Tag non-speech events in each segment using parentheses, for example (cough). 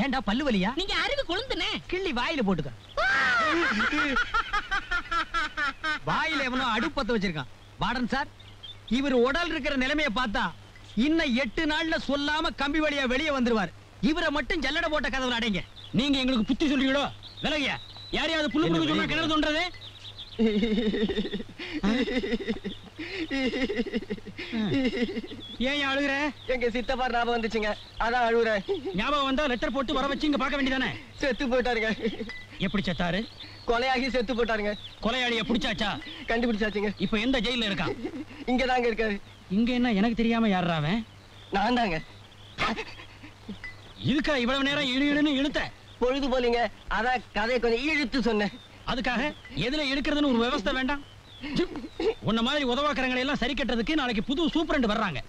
ஏன்டா பல்லு வலியா? நீங்க அறிவு கொழுந்துனே கிள்ளி வாயில போட்டுக்க. வாயில எவனோ அடுப்பத்த வச்சிருக்கான். வார்டன் சார் இவர் உடல் இருக்கிற நிலைமைய பார்த்தா இன்னும் எட்டு நாள்ல சொல்லாம கம்பி வழியா வெளியே வந்துருவார். இவரை மட்டும் ஜல்லட போட்ட கதவுல அடைங்க. நீங்க எங்களுக்கு புத்தி சொல்றீங்களோ? விலகிய யாரையாவது புல்லு புல்லு சொன்னா கிணறு தோன்றது ஏன் அழுகுற? எங்க சித்தப்பா ஞாபகம் வந்துச்சுங்க. அதான் அழுகுறேன். ஞாபகம் வந்தா லெட்டர் போட்டு வர வச்சு இங்க பார்க்க வேண்டியதானே? செத்து போயிட்டாருங்க. எப்படி செத்தாரு? கொலையாகி செத்து போட்டாருங்க கொலையாளிய பிடிச்சாச்சா? கண்டுபிடிச்சாச்சுங்க. இப்ப எந்த ஜெயில இருக்கான்? இங்க தாங்க இருக்காரு. இங்க என்ன எனக்கு தெரியாம யாரா அவன்? நான் தாங்க இதுக்கா இவ்வளவு நேரம் இழு இழுன்னு இழுத்த? பொழுது போலீங்க. அதான் கதையை கொஞ்சம் இழுத்து சொன்னேன். அதுக்காக எதுல இழுக்கிறதுன்னு ஒரு விவஸ்தை வேண்டாம். உன்ன மாதிரி உதவாக்கறங்களை எல்லாம் சரி கட்டுறதுக்கு நாளைக்கு புது சூப்பரண்ட் வர்றாங்க.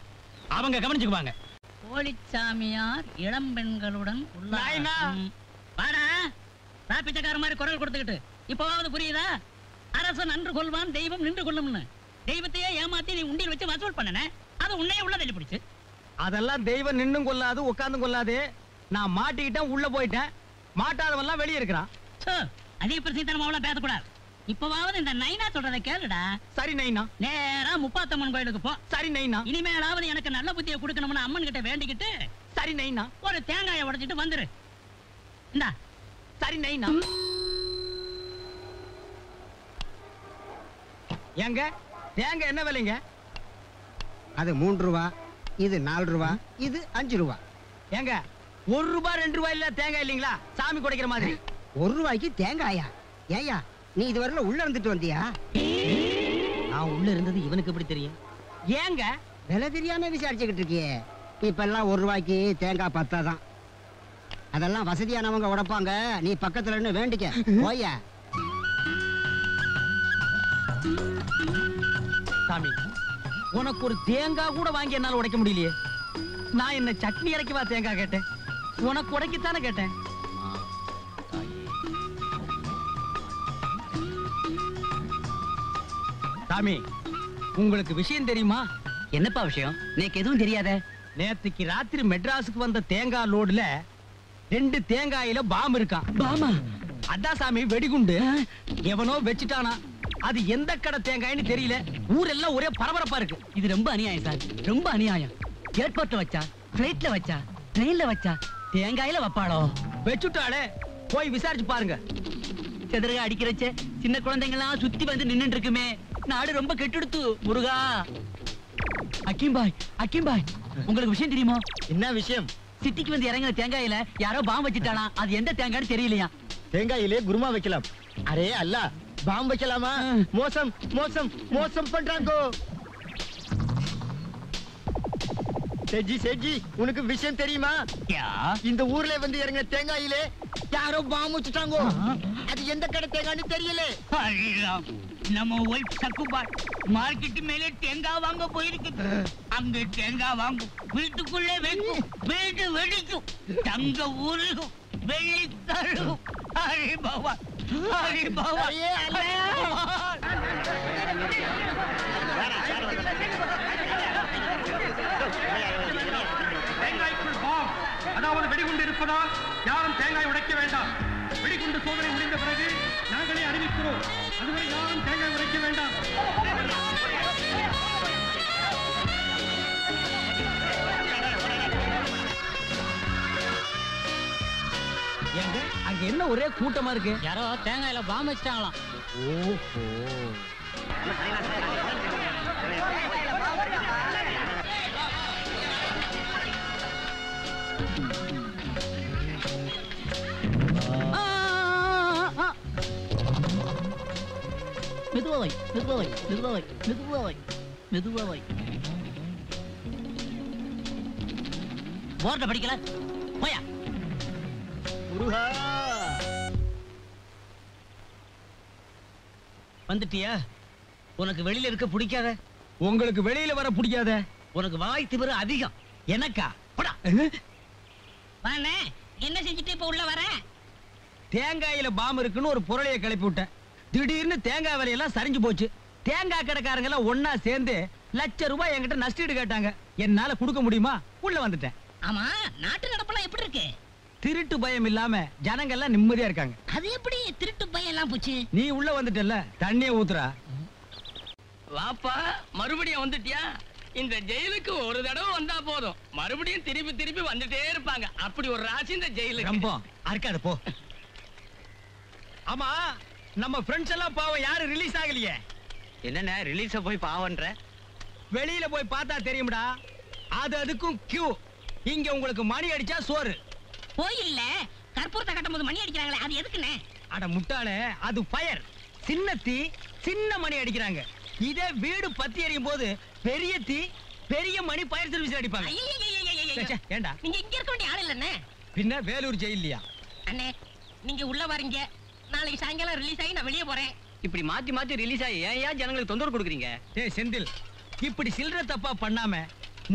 அவங்க கவனிச்சுக்குவாங்க போலிச்சாமியார் இளம் பெண்களுடன். வாடா! பிச்சைக்கார மாதிரி குரல் கொடுத்துக்கிட்டு. இப்பவாவது புரியுதா? அரசன் நன்று கொள்வான் தெய்வம் நின்று கொள்ளும்னு. தெய்வத்தையே ஏமாத்தி நீ உண்டியில் வச்சு வசூல் பண்ணன? அது உன்னையே உள்ள தள்ளி பிடிச்சு. அதெல்லாம் தெய்வம் நின்னும் கொள்ளாது உட்கார்ந்தும் கொள்ளாது. நான் மாட்டிக்கிட்டேன் உள்ள போயிட்டேன். மாட்டாதவன்லாம் வெளியே இருக்கிறான். சோ அதிக பிரசித்தனமாவெல்லாம் பேசக்கூடாது. இப்பவாவது இந்த நைனா சொல்றதை கேளுடா. சரி நைனா. நேரா முப்பாத்தம்மன் கோயிலுக்கு போ. சரி நைனா. இனிமேலாவது எனக்கு நல்ல புத்தியை கொடுக்கணும்னு அம்மன் கிட்ட வேண்டிக்கிட்டு சரி நைனா. ஒரு தேங்காயை உடைச்சிட்டு வந்துரு. இந்தா. சரி நைனா. ஏங்க தேங்காய் என்ன விலைங்க? அது மூன்று ரூபா இது நாலு ரூபா இது அஞ்சு ரூபா. ஏங்க ஒரு ரூபாய் ரெண்டு ரூபாய் இல்ல தேங்காய் இல்லீங்களா? சாமி குடைக்கிற மாதிரி. ஒரு ரூபாய்க்கு தேங்காயா? ஏயா நீ இதுவரையில உள்ள இருந்துட்டு வந்தியா? நான் உள்ள இருந்தது இவனுக்கு எப்படி தெரியும்? ஏங்க விலை தெரியாம விசாரிச்சுக்கிட்டு இருக்கியே. இப்ப எல்லாம் ஒரு ரூபாய்க்கு தேங்காய் பத்தாதான். அதெல்லாம் வசதியானவங்க உடைப்பாங்க. நீ பக்கத்துல இருந்து வேண்டிக்க. போய சாமி உனக்கு ஒரு தேங்காய் கூட வாங்கி என்னால உடைக்க முடியலையே. நான் என்ன சட்னி இறக்கிவா தேங்காய் கேட்டேன்? உனக்கு உடைக்கத்தானே கேட்டேன்? சாமி உங்களுக்கு விஷயம் தெரியுமா? என்னப்பா விஷயம்? எனக்கு எதுவும் தெரியாத? நேத்துக்கு ராத்திரி மெட்ராஸுக்கு வந்த தேங்காய் லோடுல ரெண்டு தேங்காயில பாம் இருக்கான். பாமா? அதான் சாமி வெடிகுண்டு. எவனோ வச்சுட்டானா. அது எந்த கடை தேங்காய்னு தெரியல. ஊரெல்லாம் ஒரே பரபரப்பா இருக்கு. இது ரொம்ப அநியாயம் சார். ரொம்ப அநியாயம். ஏர்போர்ட்ல வச்சா பிளைட்ல வச்சா ட்ரெயின்ல வச்சா தேங்காயில வைப்பாளோ? வச்சுட்டாளே போய் விசாரிச்சு பாருங்க. செதறக அடிக்கிறச்ச சின்ன குழந்தைங்கலாம் சுத்தி வந்து நின்னுட்டு இருக்குமே. நாடு ரொம்ப கெட்டுடுத்து முருகா. அக்கீம் பாய் அக்கீம் பாய் உங்களுக்கு விஷயம் தெரியுமா? என்ன விஷயம்? சிட்டிக்கு வந்து இறங்கின தேங்காயில யாரோ பாம்பு வச்சுட்டாலாம் அது எந்த தேங்காய்னு தெரியலையா? தேங்காயிலே குருமா வைக்கலாம். அரே அல்ல பாம் வைக்கலாமா? மோசம் மோசம் மோசம் பண்றாங்க. செஜி செஜி உனக்கு விஷயம் தெரியுமா? இந்த ஊர்ல வந்து இறங்கின தேங்காயிலே யாரோ பாம் வச்சுட்டாங்க. அது எந்த கடை தேங்காய்னு தெரியல. நம்ம ஒய்ஃப் சக்குபார் மார்க்கெட் மேலே தேங்காய் வாங்க போயிருக்குது அங்க தேங்காய் வாங்கும். வீட்டுக்குள்ளே வைக்கும். வீடு வெடிக்கும். தங்க ஊருகும். வெள்ளி தருகும் ஹரி பகவான் ஹரி பகவான் ஐயே, தேங்காய்க்குள் பாம் அதாவது வெடிகுண்டு இருப்பதால் யாரும் தேங்காய் உடைக்க வேண்டாம். வெடிகுண்டு சோதனை முடிந்த பிறகு நாங்களே அறிவிக்கிறோம். அதுவரை யாரும் தேங்காய் உடைக்க வேண்டாம். அங்க என்ன ஒரே கூட்டமா இருக்கு? யாரோ தேங்காயில பாம்பு வச்சிட்டாங்களாம். ஓஹோ. மெதுவாவை மெதுவாவை மெதுவாவை மெதுவாவை மெதுவாவை போர்ட படிக்கல? போயா. முருகா. வந்துட்டியா? உனக்கு வெளியில இருக்க பிடிக்காத? உங்களுக்கு வெளியில வர பிடிக்காத? உனக்கு வாய் திமிரு அதிகம். எனக்கா? போடா. என்ன செஞ்சுட்டு இப்ப உள்ள வர? தேங்காயில பாம் இருக்குன்னு ஒரு பொருளைய கிளப்பி விட்டேன். திடீர்னு தேங்காய் விலையெல்லாம் சரிஞ்சு போச்சு. தேங்காய் கடைக்காரங்க எல்லாம் ஒன்னா சேர்ந்து லட்ச ரூபாய் என்கிட்ட நஷ்டீடு கேட்டாங்க. என்னால கொடுக்க முடியுமா? உள்ள வந்துட்டேன். ஆமா நாட்டு நடப்பெல்லாம் எப்படி இருக்கு? திருட்டு பயம் இல்லாம ஜனங்க எல்லாம் நிம்மதியா இருக்காங்க. அது எப்படி திருட்டு பையன் எல்லாம் போச்சு? நீ உள்ள வந்துட்டல தண்ணிய ஊத்துறா. வாப்பா மறுபடியும் வந்துட்டியா? இந்த ஜெயிலுக்கு ஒரு தடவை வந்தா போதும். மறுபடியும் திருப்பி திருப்பி வந்துட்டே இருப்பாங்க. அப்படி ஒரு ராசி இந்த ஜெயிலுக்கு. ரொம்ப அறுக்காத போ. (laughs) ஆமா நம்ம ஃப்ரெண்ட்ஸ் எல்லாம் பாவம் யாரும் ரிலீஸ் ஆகலையே. என்னண்ணே ரிலீஸ போய் பாவன்ற வெளியில போய் பார்த்தா தெரியும்டா. அது அதுக்கும் கியூ இங்க உங்களுக்கு மணி அடிச்சா சோறு. கோயில்ல கற்பூரத்தை கட்டும் போது மணி அடிக்கிறாங்களே அது எதுக்குண்ணே? அட முட்டாளே அது ஃபயர் சின்ன தீ சின்ன மணி அடிக்கிறாங்க. இதே வீடு பத்தி எரியும் போது பெரிய தீ பெரிய மணி ஃபயர் சர்வீஸ் அடிப்பாங்க. ஐயையையையையையையோ. ச்சே, ஏண்டா நீங்க இங்க இருக்க வேண்டிய ஆள் இல்லண்ணே பின்ன வேலூர் ஜெயிலியா அண்ணே நீங்க உள்ள வரீங்க நாளைக்கு சாயங்காலம் ரிலீஸ் ஆகி நான் வெளியே போறேன். இப்படி மாத்தி மாத்தி ரிலீஸ் ஆகி ஏன் ஏன் ஜனங்களுக்கு தொந்தரவு கொடுக்குறீங்க? டேய் செந்தில் இப்படி சில்லற தப்பா பண்ணாம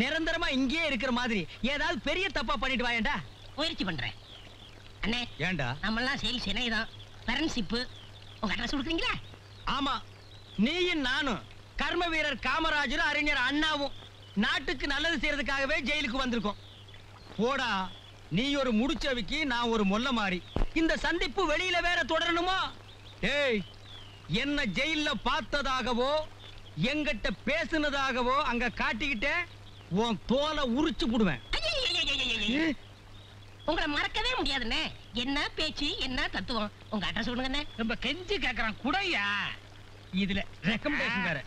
நிரந்தரமா இங்கேயே இருக்கிற மாதிரி ஏதாவது பெரிய தப்பா பண்ணிட்டு வாயேண்டா முயற்சி பண்றேன். அண்ணே ஏண்டா நம்மெல்லாம் சேல்ஸ் இணையதான் ஃப்ரெண்ட்ஷிப்பு உங்க அட்ரஸ் கொடுக்குறீங்களா? ஆமா. நீயும் நானும் கர்ம வீரர் காமராஜரும் அறிஞர் அண்ணாவும் நாட்டுக்கு நல்லது செய்யறதுக்காகவே ஜெயிலுக்கு வந்திருக்கோம். போடா நீ ஒரு முடிச்சவிக்கு நான் ஒரு மொல்ல மாறி. இந்த சந்திப்பு வெளியில வேற தொடரணுமா? ஏய் என்ன ஜெயில்ல பார்த்ததாகவோ எங்கிட்ட பேசுனதாகவோ அங்க காட்டிக்கிட்ட உன் தோலை உரிச்சு புடுவேன். உங்களை மறக்கவே முடியாதுண்ணே என்ன பேச்சு என்ன தத்துவம் உங்க அட்ரஸ் சொல்லுங்கண்ணே ரொம்ப கெஞ்சி கேக்குறான் குடையா இதுல ரெக்கமெண்டேஷன் வேற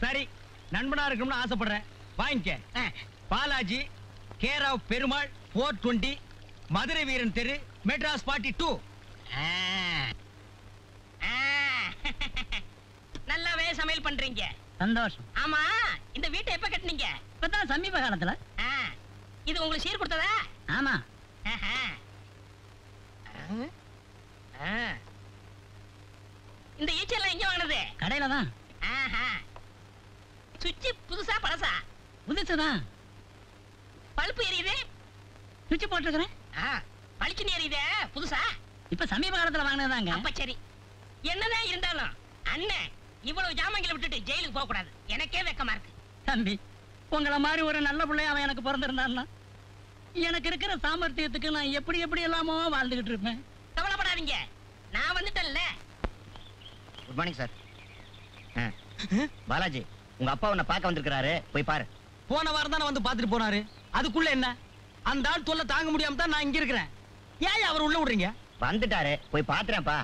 சரி நண்பனா இருக்கணும்னு ஆசைப்படுறேன் வாங்கிக்க ஆ, Balaji care of Perumal four twenty Madurai Veeran தெரு மெட்ராஸ் பார்ட்டி டூ. நல்லாவே சமையல் பண்றீங்க. சந்தோஷம். ஆமா இந்த வீட்டை எப்ப கட்டுனீங்க? இப்பதான் சமீப காலத்துல. ஆ, இது உங்களுக்கு சீர் கொடுத்ததா? ஆமா. இந்த ஈச்செல்லாம் எங்க வாங்கினது? கடையில தான் ஆஹா. சுவிட்ச் புதுசா பழசா? புதுசுதான். பல்பு எரியுது. சுவிட்ச் போட்டிருக்கிறேன். ஆ, பளிச்சுன்னு எரியுதே புதுசா? இப்ப சமீப காலத்துல வாங்கினதாங்க. அப்ப சரி. என்னதான் இருந்தாலும் அண்ணன் இவ்வளவு ஜாமங்களை விட்டுட்டு ஜெயிலுக்கு போக கூடாது. எனக்கே வெக்கமா இருக்கு. தம்பி உங்களை மாதிரி ஒரு நல்ல பிள்ளைய அவன் எனக்கு பிறந்திருந்தான்னா எனக்கு இருக்கிற சாமர்த்தியத்துக்கு நான் எப்படி எப்படி எல்லாமோ வாழ்ந்துகிட்டு இருப்பேன். கவலைப்படாதீங்க. நான் வந்துட்டேன்ல. குட் மார்னிங் சார் பாலாஜி உங்க அப்பா உன்னை பார்க்க வந்திருக்கிறாரு. போய் பாரு. போன வாரம் தானே வந்து பார்த்துட்டு போனாரு. அதுக்குள்ள என்ன? அந்த ஆள் தொல்லை தாங்க முடியாம தான் நான் இங்க இருக்கிறேன். ஏன் அவர் உள்ள விடுறீங்க? வந்துட்டாரு. போய் பாத்துறேன்ப்பா.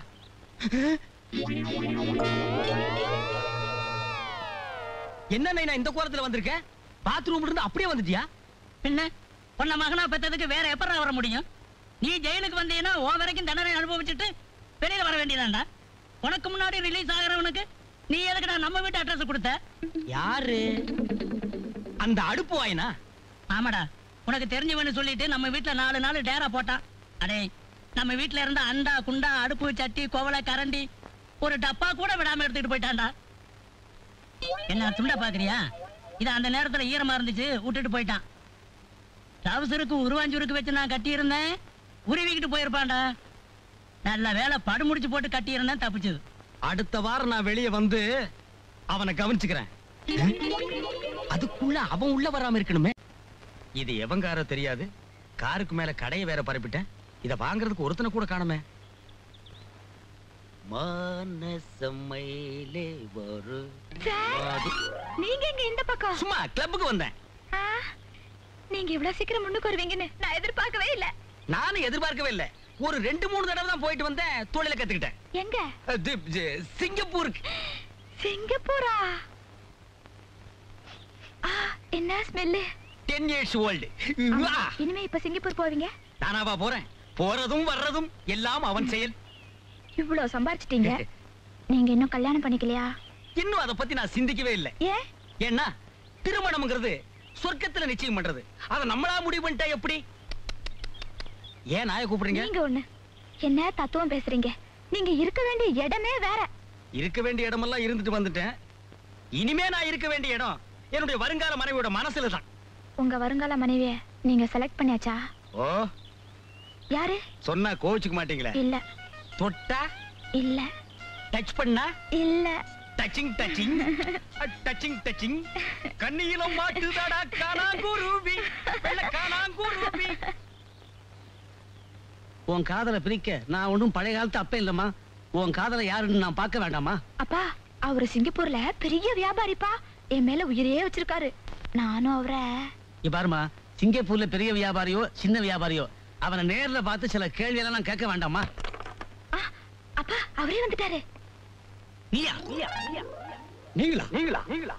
என்ன நான் இந்த கோலத்துல வந்திருக்கேன் பாத்ரூம்ல இருந்து அப்படியே வந்துட்டியா? பின்ன உன்னை மகனா பெத்ததுக்கு வேற எப்பறம் வர முடியும்? நீ ஜெயிலுக்கு வந்தீங்கன்னா உன் வரைக்கும் தண்டனை அனுபவிச்சுட்டு வெளியில வர வேண்டியதாண்டா உனக்கு முன்னாடி ரிலீஸ் ஆகிறவனுக்கு நீ எதுக்குடா நம்ம வீட்டு அட்ரஸ் கொடுத்த? யாரு? அந்த அடுப்பு வாயினா? ஆமாடா. உனக்கு தெரிஞ்சவன்னு சொல்லிட்டு நம்ம வீட்ல நாலு நாள் டேரா போட்டான் அடே நம்ம வீட்ல இருந்த அண்டா குண்டா அடுப்பு சட்டி கோவலை கரண்டி ஒரு டப்பா கூட விடாம எடுத்துட்டு போயிட்டான்டா. என்ன துண்டா பாக்குறியா? இது அந்த நேரத்துல ஈரமா இருந்துச்சு விட்டுட்டு போயிட்டான். டவுசருக்கு உருவாஞ்சூருக்கு வச்சு நான் கட்டி இருந்தேன் உருவிக்கிட்டு போயிருப்பான்டா. நல்ல வேலை படு முடிச்சு போட்டு கட்டி இருந்தேன் தப்பிச்சது. அடுத்த வாரம் நான் வெளியே வந்து அவனை கவனிச்சுக்கிறேன். அதுக்குள்ள அவன் உள்ள வராம இருக்கணுமே. இது எவங்காரோ தெரியாது. காருக்கு மேல கடையை வேற பரப்பிட்டேன். இத வாங்குறதுக்கு ஒருத்தனை கூட காணுமே. மானசமையிலே நீங்க எங்க இந்த பக்கம்? சும்மா கிளப்புக்கு வந்தேன். ஆ, நீங்க இவ்வளவு சீக்கிரம் முன்னுக்கு வருவீங்கன்னு நான் எதிர்பார்க்கவே இல்ல. நானும் எதிர்பார்க்கவே இல்லை. ஒரு ரெண்டு மூணு தடவை தான் போயிட்டு வந்தேன். தொழில கத்துக்கிட்டேன். எங்க? சிங்கப்பூருக்கு. சிங்கப்பூரா? ஆ, என்ன ஸ்மெல்லு டென் இயர்ஸ் ஓல்டு இனிமே இப்ப சிங்கப்பூர் போவீங்க? நானாவா போறேன். போறதும் வர்றதும் எல்லாம் அவன் செயல். இவ்வளவு சம்பாரிச்சிட்டீங்க. (laughs) நீங்க இன்னும் கல்யாணம் பண்ணிக்கலையா? இன்னும் அதை பத்தி நான் சிந்திக்கவே இல்லை. ஏன் ஏன்னா திருமணம்ங்கிறது சொர்க்கத்துல நிச்சயம் பண்றது. அத நம்மளா முடிவு பண்ணிட்டா எப்படி? ஏன் நாய கூப்பிடுறீங்க? நீங்க ஒண்ணு. என்ன தத்துவம் பேசுறீங்க? நீங்க இருக்க வேண்டிய இடமே வேற. இருக்க வேண்டிய இடமெல்லாம் இருந்துட்டு வந்துட்டேன். இனிமே நான் இருக்க வேண்டிய இடம் என்னுடைய வருங்கால மனைவியோட மனசுல தான் உங்க வருங்கால மனைவிய நீங்க செலக்ட் பண்ணியாச்சா? ஓ? யாரு? சொன்னா கோவிச்சுக்க மாட்டீங்களே? இல்ல. தொட்டா? இல்ல. டச் பண்ணா? இல்ல. டச்சிங் டச்சிங் டச்சிங் டச்சிங் கண்ணியிலும் மாட்டுதடா காணாங்குருவி. வெள்ள காணாங்குருவி. உன் காதலை பிரிக்க நான் ஒன்றும் பழைய காலத்து அப்ப இல்லம்மா. உன் காதலை யாருன்னு நான் பார்க்க வேண்டாமா? அப்பா அவரு சிங்கப்பூர்ல பெரிய வியாபாரிப்பா. என் மேல உயிரே வச்சிருக்காரு. நானும் அவரை பாருமா சிங்கப்பூர்ல பெரிய வியாபாரியோ சின்ன வியாபாரியோ அவனை நேர்ல பார்த்து சில கேள்வியெல்லாம் நான் கேட்க வேண்டாமா அப்பா அவரே வந்துட்டாரு. நீயா? நீங்களா? நீங்களா? நீங்களா?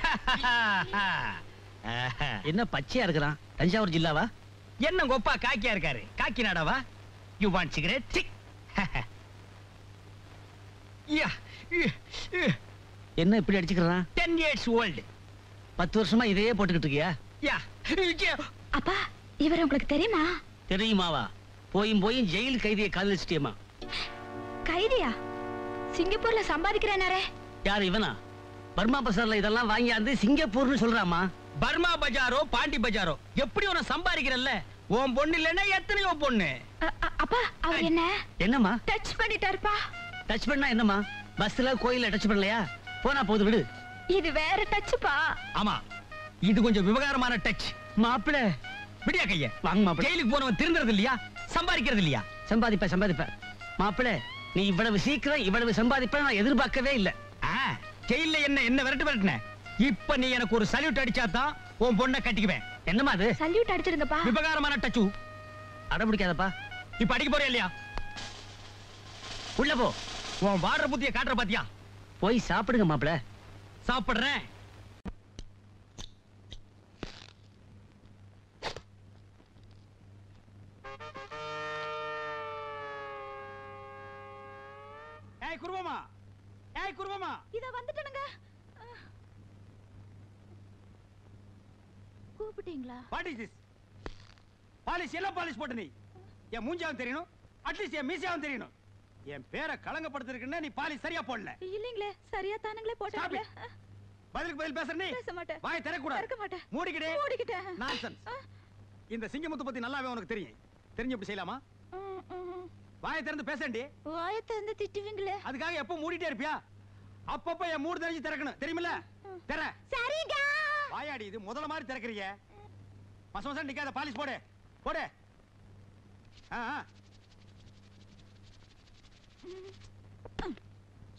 (laughs) என்ன பச்சையா இருக்கிறான்? தஞ்சாவூர் ஜில்லாவா? என்ன கொப்பா காக்கியா இருக்காரு? காக்கி நாடாவா? யூ வாண்ட் சிகரெட் என்ன இப்படி அடிச்சுக்கிறான்? டென் இயர்ஸ் ஓல்டு பத்து வருஷமா இதையே போட்டுக்கிட்டு இருக்கியா? அப்பா இவர் உங்களுக்கு தெரியுமா? தெரியுமாவா? போயும் போயும் ஜெயில் கைதியை காதலிச்சிட்டியம்மா கைதியா? சிங்கப்பூர்ல சம்பாதிக்கிறேனாரே. யார் இவனா? பர்மா பசார்ல இதெல்லாம் வாங்கியாந்து சிங்கப்பூர்னு சொல்றாமா பர்மா பஜாரோ பாண்டி பஜாரோ எப்படி உன சம்பாதிக்கிறல்ல? உன் பொண்ணு இல்லைன்னா எத்தனையோ பொண்ணு? அப்பா அவர் என்ன? என்னம்மா? டச் பண்ணிட்டாருப்பா. டச் பண்ணா என்னம்மா? பஸ்ல கோயில்ல டச் பண்ணலையா? போனா போது விடு. இது வேற டச்சுப்பா ஆமா. இது கொஞ்சம் விவகாரமான டச் மாப்பிள. விடியா கைய. வாங்க மாப்பிள. ஜெயிலுக்கு போனவன் திருந்துறது இல்லையா? சம்பாதிக்கிறது இல்லையா? சம்பாதிப்ப சம்பாதிப்ப. மாப்பிள நீ இவ்வளவு சீக்கிரம் இவ்வளவு சம்பாதிப்ப நான் எதிர்பார்க்கவே இல்ல. ஆ, ஜெயில்ல என்ன என்ன விரட்டு விரட்டுன? இப்ப நீ எனக்கு ஒரு சல்யூட் அடிச்சாதான் உன் பொண்ணை கட்டிக்குவேன். என்னம்மா அது? சல்யூட் அடிச்சிருங்கப்பா விவகாரமான டச்சு அடம்பிடிக்காதப்பா இப்ப அடிக்க போறியா இல்லையா? உள்ள போ. உன் வாடுற புத்திய காட்டுற பாத்தியா? போய் சாப்பிடுங்க மாப்பிள. சாப்பிடுறேன். ஏய் குருவமா ஏய் குருவமா இத வந்துட்டனுங்க. கூப்பிட்டீங்களா? வாட் இஸ் திஸ் பாலிஷ் எல்லாம் பாலிஷ் போட்ட நீ. என் மூஞ்சாவும் தெரியணும். அட்லீஸ்ட் என் மீசியாவும் தெரியணும். என் பேரை களங்கப்படுத்திருக்குன்னா நீ பாலிஷ் சரியா போடல. இல்லீங்களே சரியா தானுங்களே போட்டாங்களே. Stop பதிலுக்கு பதில் பேசுற நீ பேச மாட்டேன் வாய் திறக்கூடாது திறக்க மாட்டேன் மூடிக்கிட்டே மூடிக்கிட்டேன் நான்சென்ஸ் இந்த சிங்கமுத்து பத்தி நல்லாவே உனக்கு தெரியும் தெரிஞ்சு இப்படி செய்யலாமா. வாயை திறந்து பேசண்டி வாயை திறந்து திட்டுவீங்களே அதுக்காக எப்போ மூடிட்டே இருப்பியா அப்பப்ப என் மூடு தெரிஞ்சு திறக்கணும் தெரியுமில்ல திற சரிங்க வாயாடி இது முதல்ல மாதிரி திறக்கறீங்க மச மசம் நிக்காத பாலிஷ் போடு போடு.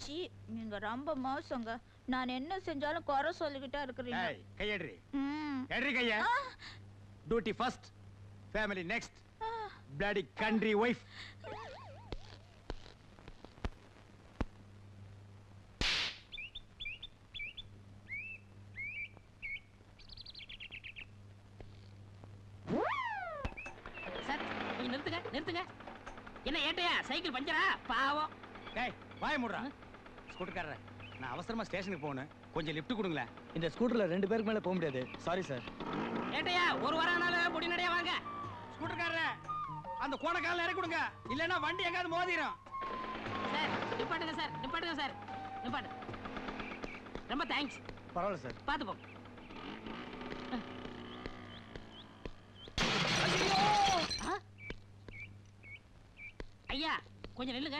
சீ நீங்க ரொம்ப மோசங்க நான் என்ன செஞ்சாலும் குறை சொல்லிக்கிட்டே இருக்கிறீங்க. ம். ஏடுறி கைய. Duty first family next. Bloody country wife sir நீங்க நிறுத்துங்க நிறுத்துங்க. என்ன ஏட்டையா? சைக்கிள் பஞ்சரா? பாவம். டேய் வாய மூடுறா ஸ்கூட்டர்காரர். நான் அவசரமா ஸ்டேஷனுக்கு போகணும். கொஞ்சம் லிஃப்ட் கொடுங்களேன். இந்த ஸ்கூட்டர்ல ரெண்டு பேருக்கு மேல போக முடியாது. சாரி சார் ஏட்டையா ஒரு வாரம் ஆனாலும் பொடி நடையா வாங்க. ஸ்கூட்டர்காரர் அந்த கோணக்கால இறக்கி கொடுங்க. இல்லைன்னா வண்டி எங்காவது மோதிரும். சார் நிப்பாட்டுங்க சார் நிப்பாட்டுங்க சார் நிப்பாட்டு. ரொம்ப தேங்க்ஸ் பரவாயில்ல சார் பார்த்து ஆ? ஐயா கொஞ்சம் நில்லுங்க.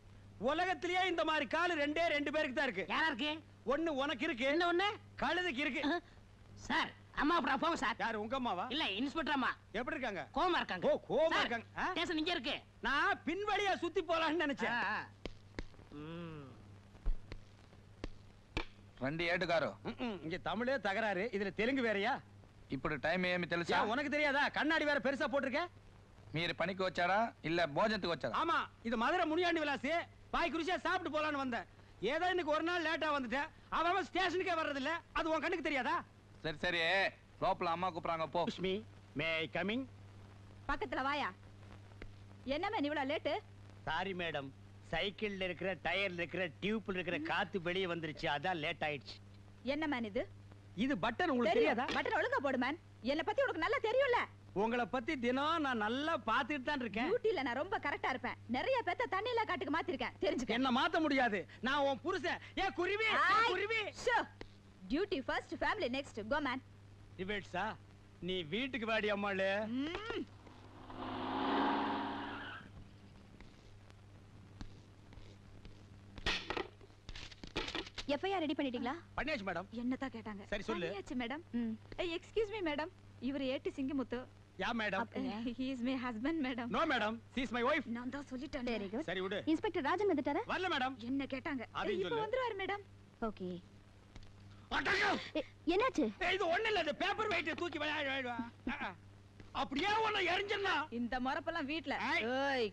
உலகத்திலேயே இந்த மாதிரி கால் ரெண்டே ரெண்டு பேருக்கு தான் இருக்கு யாரா இருக்கு ஒண்ணு உனக்கு இருக்கு என்ன ஒண்ணு கழுதுக்கு இருக்கு சார் அம்மா அப்புறம் போங்க சார் யாரு உங்க அம்மாவா இல்ல இன்ஸ்பெக்டர் அம்மா எப்படி இருக்காங்க கோமா இருக்காங்க ஓ, கோவமா சார், இருக்காங்க. ஆ? ஸ்டேஷன் இங்க இருக்கு நான் பின்வழியா சுத்தி போலாம்னு நினைச்சேன் ஆ, ஆ. ம். రండి ఏటుగారు ம்ம். இங்க தமிழே தகராறு இதுல தெலுங்கு வேறயா ఇప్పుడు టైం ఏమి తెలుసా ஏன், உனக்கு தெரியாதா கண்ணாடி வேற பெருசா போட்டிருக்க మీరు పనికి వచ్చారా இல்ல போஜனத்துக்கு వచ్చారా ஆமா இது மதுரை முனியாண்டி விலாசி பாய் குருசியா சாப்பிட்டு போலான்னு வந்தேன். ஏதோ இன்னைக்கு ஒரு நாள் லேட்டா வந்துட்டேன் அவன் அவன் ஸ்டேஷனுக்கே வர்றதில்ல. அது உன் கண்ணுக்கு தெரியாதா? சரி சரி. லோப்பல அம்மா கூப்பிடுறாங்க போ. மீ மே கமிங் பக்கத்துல வாயா. என்ன மேன் இவ்வளவு லேட்டு சாரி மேடம் சைக்கிள்ல இருக்கிற டயர்ல இருக்கிற டியூப்ல இருக்கிற காத்து வெளியே வந்துருச்சு. அதான் லேட் ஆயிடுச்சு. என்ன மேன் இது? இது பட்டன் உங்களுக்கு தெரியாதா? பட்டன் ஒழுங்கா போடு மேன் என்ன பத்தி உனக்கு நல்லா தெரியும்ல. உங்களை பத்தி தினம் நான் நல்லா பாத்துட்டு தான் இருக்கேன். டியூட்டில நான் ரொம்ப கரெக்டா இருப்பேன். நிறைய பேத்த தண்ணியில காட்டுக்கு மாத்திருக்கேன். தெரிஞ்சுக்க. என்ன மாத்த முடியாது. நான் உன் புருஷன். ஏ குருவி? குருவி? Duty first family next go man டிபேட்ஸா நீ வீட்டுக்கு வாடி அம்மாளு. எஃப்ஐஆர் ரெடி பண்ணிட்டீங்களா? பண்ணியாச்சு மேடம். என்னதான் கேட்டாங்க? சரி, சொல்லு. பண்ணியாச்சு மேடம். எக்ஸ்கியூஸ் மீ மேடம் இவர் ஏட்டு Singamuthu. Yeah madam he is my husband madam no madam she is my wife நான் தான் சொல்லிட்டேன். வெரி சரி விடு. இன்ஸ்பெக்டர் ராஜன் வந்துட்டாரா? வரல மேடம் என்ன கேட்டாங்க. இப்போ. வந்துருவாரு மேடம் ஓகே. என்னாச்சு? இது ஒண்ணு இல்ல இந்த பேப்பர் வெயிட் தூக்கி விளையாடு அப்படியே உன்னை எரிஞ்சனா இந்த மரப்பெல்லாம் வீட்ல. ஏய்.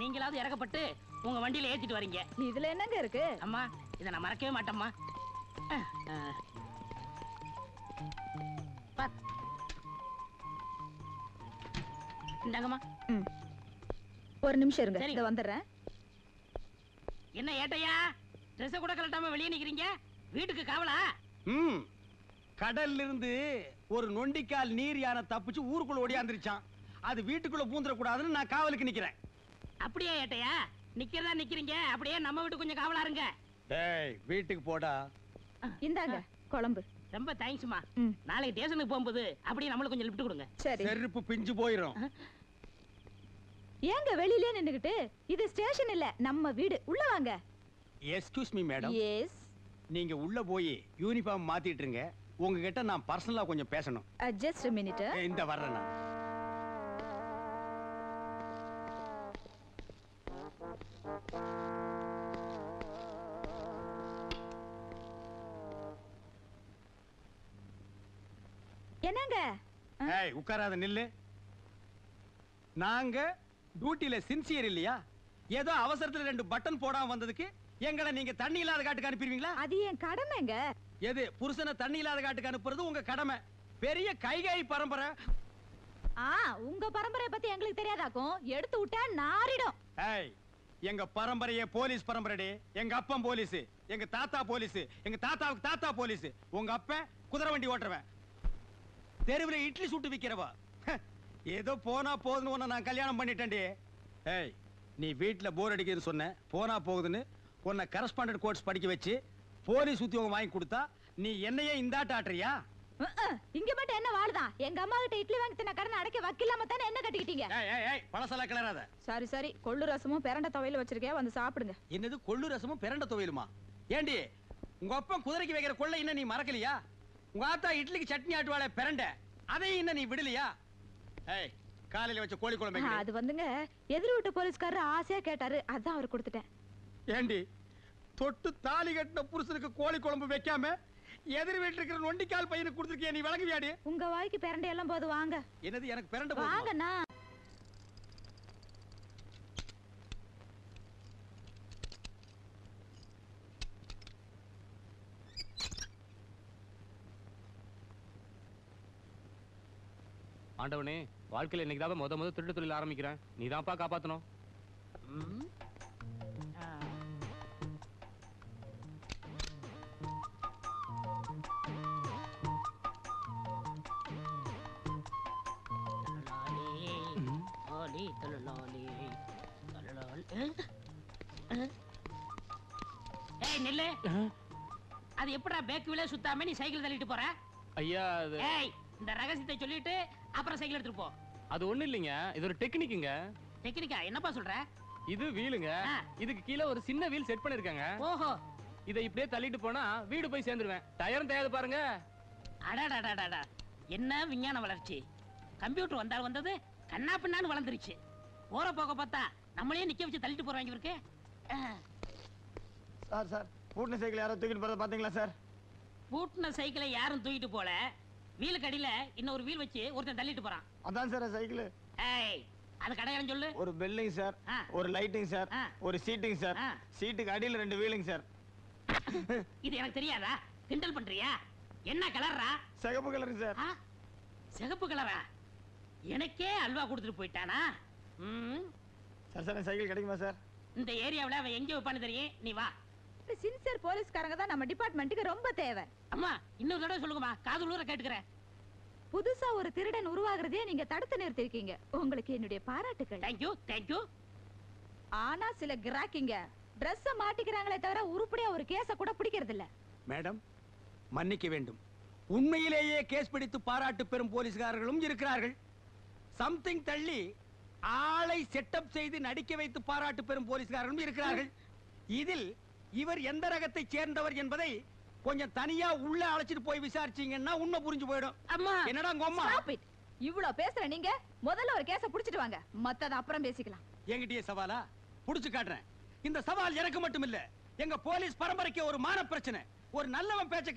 நீங்களாவது இறக்கப்பட்டு உங்க வண்டியில ஏத்திட்டு வரீங்க. இதுல என்னங்க இருக்கு? அம்மா இதை நான் மறக்கவே மாட்டேம்மா. இந்தாங்கம்மா. ஒரு நிமிஷம் இருங்க. இத வந்துடுறேன். என்ன ஏட்டையா? ட்ரெஸ்ஸை கூட கலட்டாம வெளியே நிக்கிறீங்க? வீட்டுக்கு காவலா? ம். கடல்ல இருந்து ஒரு நொண்டிக்கால் நீர் யானை தப்பிச்சு ஊருக்குள்ள ஓடியாந்துருச்சான் அது வீட்டுக்குள்ள பூந்துட கூடாதுன்னு நான் காவலுக்கு நிக்கிறேன். அப்படியே ஏட்டையா? நிக்கிறதா நிக்கிறீங்க? அப்படியே நம்ம வீட்டுக்கு கொஞ்சம் காவலா இருங்க. டேய் வீட்டுக்கு போடா. இந்தாங்க குழம்பு. ரொம்ப தேங்க்ஸ்மா நாளைக்கு ஸ்டேஷனுக்கு போகும்போது அப்படியே நம்மளுக்கு கொஞ்சம் லிஃப்ட் கொடுங்க. சரி. செருப்பு பிஞ்சு போயிரும். ஏங்க வெளியிலே நின்னுகிட்டு? இது ஸ்டேஷன் இல்ல நம்ம வீடு. உள்ள வாங்க. எஸ்கியூஸ் மீ மேடம் எஸ் நீங்க உள்ள போய் யூனிஃபார்ம் மாத்திட்டு இருங்க உங்ககிட்ட நான் பர்சனலா கொஞ்சம் பேசணும். ஜஸ்ட் மினிட் ஏய், இந்த வர்றேன் நான். என்னங்க? ஏய் உட்காராத நில்லு. நாங்க டியூட்டில சின்சியர் இல்லையா? ஏதோ அவசரத்துல ரெண்டு பட்டன் போடாம வந்ததுக்கு எங்களை நீங்க தண்ணி இல்லாத காட்டுக்கு அனுப்பிடுவீங்களா? அது என் கடமைங்க. எது புருஷனை தண்ணி இல்லாத காட்டுக்கு அனுப்புறது உங்க கடமை. பெரிய கைகாய் பரம்பரை. ஆ உங்க பரம்பரைய பத்தி எங்களுக்கு தெரியாதாக்கும்? எடுத்து விட்டா நாரிடும். ஏய் எங்க பரம்பரையே போலீஸ் பரம்பரைடி. எங்க அப்பன் போலீஸ் எங்க தாத்தா போலீஸ் எங்க தாத்தாவுக்கு தாத்தா போலீஸ். உங்க அப்பன் குதிரை வண்டி ஓட்டுறவன். தெருவுல இட்லி சுட்டு விக்கிறவா. ஏதோ போனா போதுன்னு உன்னை நான் கல்யாணம் பண்ணிட்டேன்டி. ஏய் நீ வீட்ல போர் அடிக்குதுன்னு சொன்ன போனா போகுதுன்னு உன்னை கரஸ்பாண்டன்ட் கோர்ஸ் படிக்க வச்சு போலீஸ் உத்தியோகம் வாங்கி கொடுத்தா நீ என்னையே இந்தாட்ட ஆட்டுறியா? இங்க மட்டும் என்ன வாழுதான் எங்க அம்மா கிட்ட இட்லி வாங்கி தின்ன கடன் அடைக்க வக்கில்லாம தானே என்ன கட்டிக்கிட்டீங்க? பழசெல்லாம் கிளறாத. சரி சரி. கொள்ளு ரசமும் பிரண்ட துவையில வச்சிருக்கேன் வந்து சாப்பிடுங்க. என்னது கொள்ளு ரசமும் பிரண்ட துவையலுமா? ஏண்டி உங்க அப்பன் குதிரைக்கு வைக்கிற கொள்ளை இன்னும் நீ மறக்கலையா? உங்க ஆத்தா இட்லிக்கு சட்னி ஆட்டுவாளே பிரண்ட. அதையும் இன்னும் நீ விடலையா? ஏய் காலையில வச்ச கோழி குழம்பு? அது வந்துங்க எதிர் வீட்டு போலீஸ்காரர் ஆசையா கேட்டாரு அதான் அவர் கொடுத்துட்டேன். ஏண்டி தொட்டு தாலி கட்டின புருஷனுக்கு கோழி குழம்பு வைக்காம எதிர் வீட்டுல இருக்கிற நொண்டிக்கால் பையனுக்கு கொடுத்துருக்கிய நீ விளங்குவியாடி? உங்க வாய்க்கு பிரண்டை எல்லாம் போது வாங்க. என்னது எனக்கு போதுமா? வாங்கண்ணா. ஆண்டவனே வாழ்க்கையில இன்னைக்கு தான் முத முத திருட்டு தொழில் ஆரம்பிக்கிறேன். நீ தான்ப்பா? ஏய் நில்லு. அது எப்படா பேக் வீலே சுத்தாம நீ சைக்கிள் தள்ளிட்டு போற? ஐயா இந்த ரகசியத்தை சொல்லிட்டு அப்புறம் சைக்கிள் எடுத்துட்டு போ. அது ஒண்ணு இல்லைங்க. இது ஒரு டெக்னிக்குங்க. டெக்னிக்கா? என்னப்பா சொல்ற? இது வீலுங்க. இதுக்கு கீழே ஒரு சின்ன வீல் செட் பண்ணிருக்காங்க. ஓஹோ. இதை இப்படியே தள்ளிட்டு போனா வீடு போய் சேர்ந்துருவேன். டயரும் தேயாது பாருங்க. அடாடாடாடாடா என்ன விஞ்ஞான வளர்ச்சி. கம்ப்யூட்டர் வந்தால் வந்தது கண்ணா பின்னான்னு வளர்ந்துருச்சு. போற போக பார்த்தா நம்மளே நிக்க வச்சு தள்ளிட்டு போறாங்க இவருக்கு அஹ், சார் சார் பூட்டின சைக்கிள் யாரோ தூக்கிட்டு போறத பாத்தீங்களா சார்? பூட்டின சைக்கிளை யாரும் தூக்கிட்டு போல. வீலுக்கு அடியில இன்னொரு வீல் வச்சு ஒருத்தன் தள்ளிட்டு போறான். அதான் சார் சைக்கிள் ஏய் அது கடையான்னு சொல்லு. ஒரு பெல்லிங் சார். ஒரு லைட்டிங் சார். ஒரு சீட்டிங் சார். சீட்டுக்கு அடியில் ரெண்டு வீலிங் சார். இது எனக்கு தெரியாதா? கிண்டல் பண்றியா? என்ன கலர்ரா சிகப்பு கலருங்க சார். ஆ? சிகப்பு கலரா எனக்கே அல்வா கொடுத்துட்டு போயிட்டானா? ம், சார் சார் சைக்கிள் கிடைக்குமா சார்? இந்த ஏரியாவுல அவன் எங்க வைப்பான்னு தெரியும்? நீ வா. சின்சியர் போலீஸ்காரங்க தான் நம்ம டிபார்ட்மெண்ட்டுக்கு ரொம்ப தேவை. அம்மா இன்னொரு தடவை சொல்லுங்கம்மா. காது உள்ள கேட்டுக்கிறேன். புதுசா ஒரு திருடன் உருவாகிறதே நீங்க தடுத்து நிறுத்திருக்கீங்க. உங்களுக்கு என்னுடைய பாராட்டுகள் தேங்க்யூ தேங்க்யூ ஆனா சில கிராக்கிங்க Dress மாட்டிக்கிறாங்களே தவிர உருப்படியா ஒரு கேஸ கூட பிடிக்கிறது இல்ல மேடம் மன்னிக்க வேண்டும். உண்மையிலேயே கேஸ் பிடித்து பாராட்டு பெறும் போலீஸ்காரர்களும் இருக்கிறார்கள். சம்திங் தள்ளி ஆளை செட்டப் செய்து நடிக்க வைத்து பாராட்டு பெறும் போலீஸ்காரர்களும் இருக்கிறார்கள். இதில் இவர் எந்த ரகத்தை சேர்ந்தவர் என்பதை கொஞ்சம் தனியா உள்ள அழைச்சிட்டு போய் விசாரிச்சீங்கன்னா உண்மை புரிஞ்சு போயிடும். அம்மா என்னடா உங்க அம்மா. இவ்ளோ பேசுற நீங்க முதல்ல ஒரு கேஸ புடிச்சிட்டு வாங்க. மத்தத அப்புறம் பேசிக்கலாம். என்கிட்டயே சவாலா? புடிச்சு காட்டுறேன். இந்த சவால் எனக்கு மட்டும் இல்ல எங்க போலீஸ் பரம்பரைக்கு ஒரு மான பிரச்சனை. ஒரு நல்லவன் பேச்ச